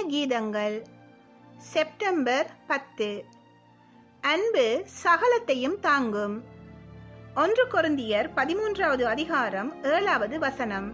கீதங்கள். September பத்து. அன்பு சகலத்தையும் தாங்கும். ஒன்று குருந்தியர் பதிமூன்றாவது அதிகாரம் ஏழாவது வசனம்.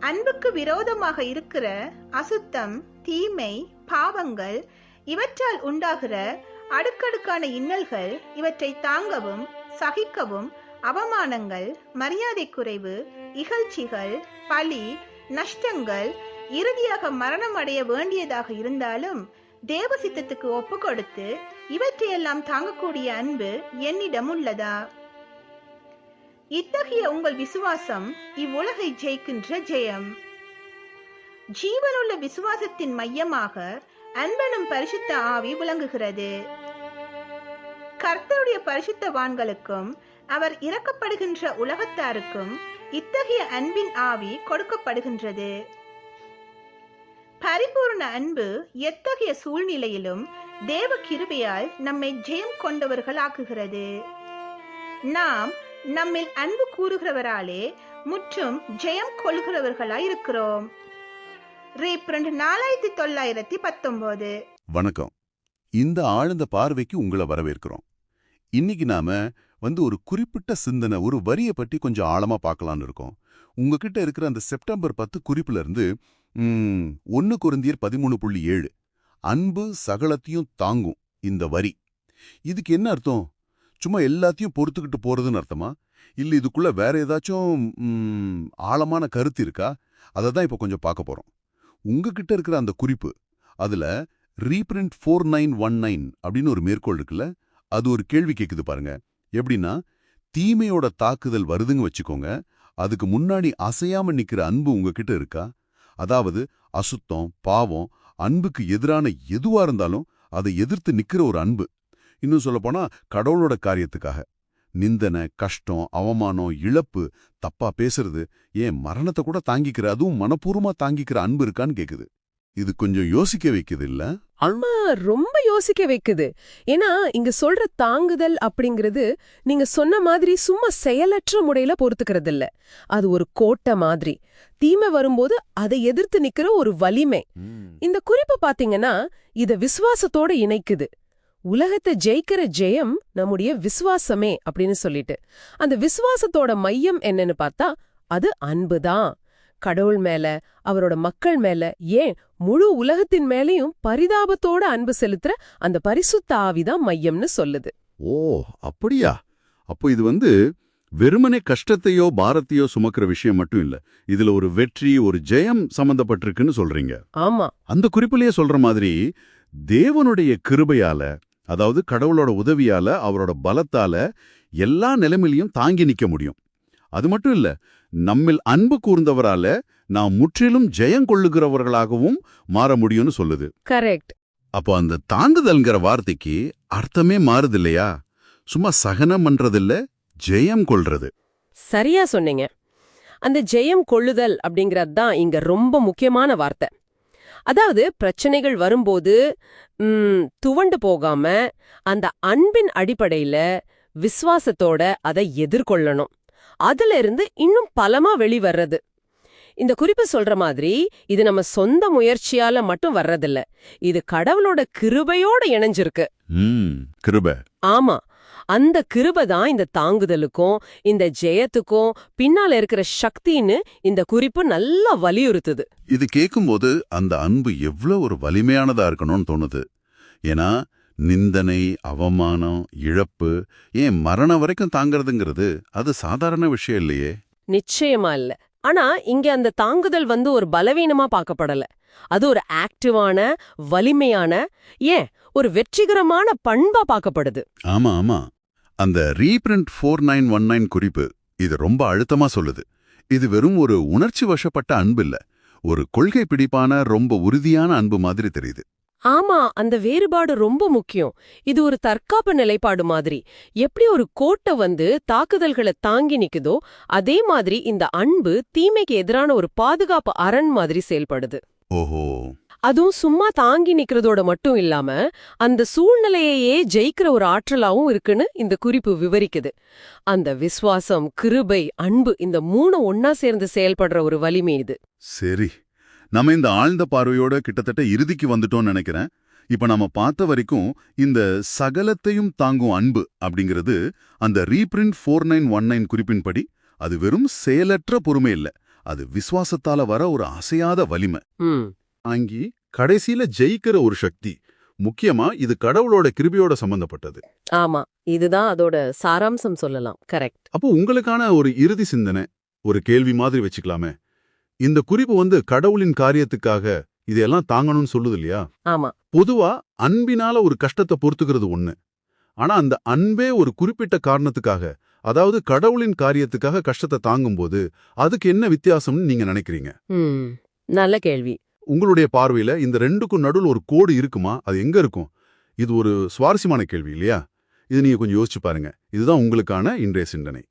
அன்புக்கு விரோதமாக இருக்கிற அசுத்தம் தீமை பாவங்கள் இவற்றால் உண்டாகிற அடுக்கடுக்கான இன்னல்கள் இவற்றை தாங்கவும் சகிக்கவும் அவமானங்கள் மரியாதை குறைவு இகழ்ச்சிகள் பழி நஷ்டங்கள் இறுதியாக மரணம் அடைய வேண்டியதாக இருந்தாலும் தேவ சித்தத்துக்கு ஒப்பு கொடுத்து இவற்றையெல்லாம் தாங்கக்கூடிய அன்பு என்னிடம் உள்ளதா? இத்தகைய உங்கள் விசுவாசம் இவ்வுலகை ஜெயிக்கின்ற ஜெயம். ஜீவனுள்ள விசுவாசத்தின் மையமாக அன்பனும் பரிசுத்த ஆவி விளங்குகிறது. கர்த்தருடைய பரிசுத்தவான்களுக்கும் அவர் இறக்கப்படுகின்ற உலகத்தாருக்கும் இத்தகைய அன்பின் ஆவி கொடுக்கப்படுகின்றது. பரிபூர்ண அன்பு எத்தகைய சூழ்நிலையிலும் தேவ கிருபையால் நம்மை ஜெயம் கொண்டவர்களாக்குகிறது. நாம் நம்மில் அன்பு கூறுகிறவராலே முற்றும் ஜெயம் கொள்கிறவர்களாய் இருக்கிறோம் ரீப்ரண்ட் நாலாயிரத்தி தொள்ளாயிரத்தி பத்தொன்பது வணக்கம். இந்த ஆழ்ந்த பார்வைக்கு உங்களை வரவேற்கிறோம். இன்னைக்கு நாம வந்து ஒரு குறிப்பிட்ட சிந்தனை ஒரு வரியை பற்றி கொஞ்சம் ஆழமா பார்க்கலான்னு இருக்கோம். உங்ககிட்ட இருக்கிற அந்த செப்டம்பர் பத்து குறிப்புல இருந்து ஒன்று குருந்தியர் பதிமூணு புள்ளி ஏழு. அன்பு சகலத்தையும் தாங்கும் இந்த வரி. இதுக்கு என்ன அர்த்தம்? சும்மா எல்லாத்தையும் பொறுத்துக்கிட்டு போறதுன்னு அர்த்தமா? இல்ல இதுக்குள்ள வேற ஏதாச்சும் ஆழமான கருத்து இருக்கா? அதை தான் இப்போ கொஞ்சம் பார்க்க போறோம். உங்ககிட்ட இருக்கிற அந்த குறிப்பு அதுல reprint four nine one nine அப்படின்னு ஒரு மேற்கோள் இருக்குல்ல அது ஒரு கேள்வி கேக்குது பாருங்க. எப்படின்னா தீமையோட தாக்குதல் வருதுங்க வச்சுக்கோங்க அதுக்கு முன்னாடி அசையாம நிற்கிற அன்பு உங்ககிட்ட இருக்கா? அதாவது அசுத்தம் பாவம் அன்புக்கு எதிரான எதுவா இருந்தாலும் அதை எதிர்த்து நிக்கிற ஒரு அன்பு. இன்னும் சொல்லப்போனா கடவுளோட காரியத்துக்காக. நிந்தனை கஷ்டம் அவமானம் இழப்பு தப்பா பேசுறது ஏன் மரணத்தை கூட தாங்கிக்கிற அதுவும் மனப்பூர்வமா தாங்கிக்கிற அன்பு இருக்கான்னு கேக்குது. இது கொஞ்சம் யோசிக்க வைக்குது இல்ல ஆமா ரொம்ப யோசிக்க வைக்குது. ஏன்னா இங்க சொல்ற தாங்குதல் அப்படிங்கிறது நீங்க சொன்ன மாதிரி சும்மா செயலற்ற முறையில பொறுத்துக்கிறது இல்ல அது ஒரு கோட்டை மாதிரி. தீமை வரும்போது அதை எதிர்த்து நிக்கிற ஒரு வலிமை. இந்த குறிப்பு பாத்தீங்கன்னா இத விசுவாசத்தோட இணைக்குது. உலகத்தை ஜெயிக்கிற ஜெயம் நம்முடைய விசுவாசமே அப்படின்னு சொல்லிட்டு. அந்த விசுவாசத்தோட மையம் என்னன்னு பார்த்தா அது அன்புதான். கடவுள் மேல அவரோட மக்கள் மேல ஏன் முழு உலகத்தின் மேலயும் பரிதாபத்தோட அன்பு செலுத்துற அந்த பரிசுத்த ஆவிதான் மையம்னு சொல்லுது. ஓ அப்படியா? அப்போ இது வந்து வெறுமனே கஷ்டத்தையோ பாரத்தையோ சுமக்கிற விஷயம் மட்டும் இல்ல. இதுல ஒரு வெற்றி ஒரு ஜெயம் சம்பந்தப்பட்டிருக்குன்னு சொல்றீங்க. ஆமா. அந்த குறிப்பிலேயே சொல்ற மாதிரி தேவனுடைய கிருபையால அதாவது கடவுளோட உதவியால அவரோட பலத்தால எல்லா நிலைமையிலையும் தாங்கி நிக்க முடியும். அது மட்டும் இல்ல நம்மில் அன்பு கூர்ந்தவரால நாம் முற்றிலும் ஜெயம் கொள்ளுகிறவர்களாகவும் மாற முடியும்னு சொல்லுது. கரெக்ட். அப்போ அந்த தாங்குதல்ங்கிற வார்த்தைக்கு அர்த்தமே மாறுது இல்லையா சும்மா சகனம் பண்றதில்ல ஜெயம் கொள்றது. சரியா சொன்னீங்க. அந்த ஜெயம் கொள்ளுதல் அப்படிங்கறது தான் இங்க ரொம்ப முக்கியமான வார்த்தை. அதாவது பிரச்சனைகள் வரும்போது துவண்டு போகாம அந்த அன்பின் அடிப்படையில விசுவாசத்தோட அதை எதிர்கொள்ளணும். அதுல இருந்து இன்னும் பலமா வெளிவர்றது. இந்த குறிப்பு சொல்ற மாதிரி இது நம்ம சொந்த முயற்சியால மட்டும் வர்றதில்ல. இது கடவுளோட கிருபையோட இணைஞ்சிருக்கு. கிருப. ஆமா. அந்த கிருபை தான் இந்த தாங்குதலுக்கும் இந்த ஜெயத்துக்கும் பின்னால இருக்கிற சக்தின்னு இந்த குறிப்பு நல்லா வலியுறுத்துது. இது கேட்கும்போது அந்த அன்பு எவ்வளோ ஒரு வலிமையானதா இருக்கணும்னு தோணுது. ஏன்னா நிந்தனை அவமானம் இழப்பு ஏன் மரணம் வரைக்கும் தாங்கிறதுங்கிறது அது சாதாரண விஷயம் இல்லையே? நிச்சயமா இல்ல. ஆனா இங்க அந்த தாங்குதல் வந்து ஒரு பலவீனமா பார்க்கப்படல. அது ஒரு ஆக்டிவான வலிமையான ஏன் ஒரு வெற்றிகரமான பண்பா பார்க்கப்படுது. ஆமா ஆமா. அந்த reprint four nine one nine குறிப்பு இது ரொம்ப அழுத்தமா சொல்லுது. இது வெறும் ஒரு உணர்ச்சி வசப்பட்ட அன்பு இல்ல. ஒரு கொள்கை பிடிப்பான ரொம்ப உறுதியான அன்பு மாதிரி தெரியுது. ஆமா அந்த வேறுபாடு ரொம்ப முக்கியம். இது ஒரு தற்காப்பு நிலைப்பாடு மாதிரி. எப்படி ஒரு கோட்டை வந்து தாக்குதல்களை தாங்கி நிக்குதோ அதே மாதிரி இந்த அன்பு தீமைக்கு எதிரான ஒரு பாதுகாப்பு அரண் மாதிரி செயல்படுது. ஓஹோ. அதுவும் சும்மா தாங்கி நிக்கிறதோட மட்டும் இல்லாம அந்த சூழ்நிலையையே ஜெயிக்கிற ஒரு ஆற்றலாவும் இருக்குன்னு இந்த குறிப்பு விவரிக்குது. அந்த விசுவாசம் கிருபை அன்பு இந்த மூணு ஒன்னா சேர்ந்து செயல்படுற ஒரு வலிமை இது. சரி. நம்ம இந்த ஆழ்ந்த பார்வையோட கிட்டத்தட்ட இறுதிக்கு வந்துட்டோம்னு நினைக்கிறேன். இப்ப நாம பார்த்த வரைக்கும் இந்த சகலத்தையும் தாங்கும் அன்பு அப்படிங்கிறது அந்த reprint four nine one nine குறிப்பின்படி அது வெறும் செயலற்ற பொறுமை இல்ல. அது விசுவாசத்தால வர ஒரு அசையாத வலிமை. அங்கி கடைசியில ஜெயிக்கிற ஒரு சக்தி. முக்கியமா இது கடவுளோட கிருபையோட சம்பந்தப்பட்டது. ஆமா. இதுதான் அதோட சாராம்சம் சொல்லலாம். கரெக்ட். அப்போ உங்களுக்கான ஒரு இறுதி சிந்தனை ஒரு கேள்வி மாதிரி வச்சுக்கலாமே. இந்த குறிப்பு வந்து கடவுளின் காரியத்துக்காக இதெல்லாம் தாங்கணும்னு சொல்லுது இல்லையா ஆமா. பொதுவா அன்பினால ஒரு கஷ்டத்தை பொறுத்துக்கிறது ஒண்ணு. ஆனா அந்த அன்பே ஒரு குறிப்பிட்ட காரணத்துக்காக அதாவது கடவுளின் காரியத்துக்காக கஷ்டத்தை தாங்கும்போது அதுக்கு என்ன வித்தியாசம்னு நீங்க நினைக்கிறீங்க? நல்ல கேள்வி. உங்களுடைய பார்வையில இந்த ரெண்டுக்கும் நடுவில் ஒரு கோடு இருக்குமா? அது எங்க இருக்கும்? இது ஒரு சுவாரஸ்யமான கேள்வி இல்லையா? இது நீங்க கொஞ்சம் யோசிச்சு பாருங்க. இதுதான் உங்களுக்கான இன்றைய சிந்தனை.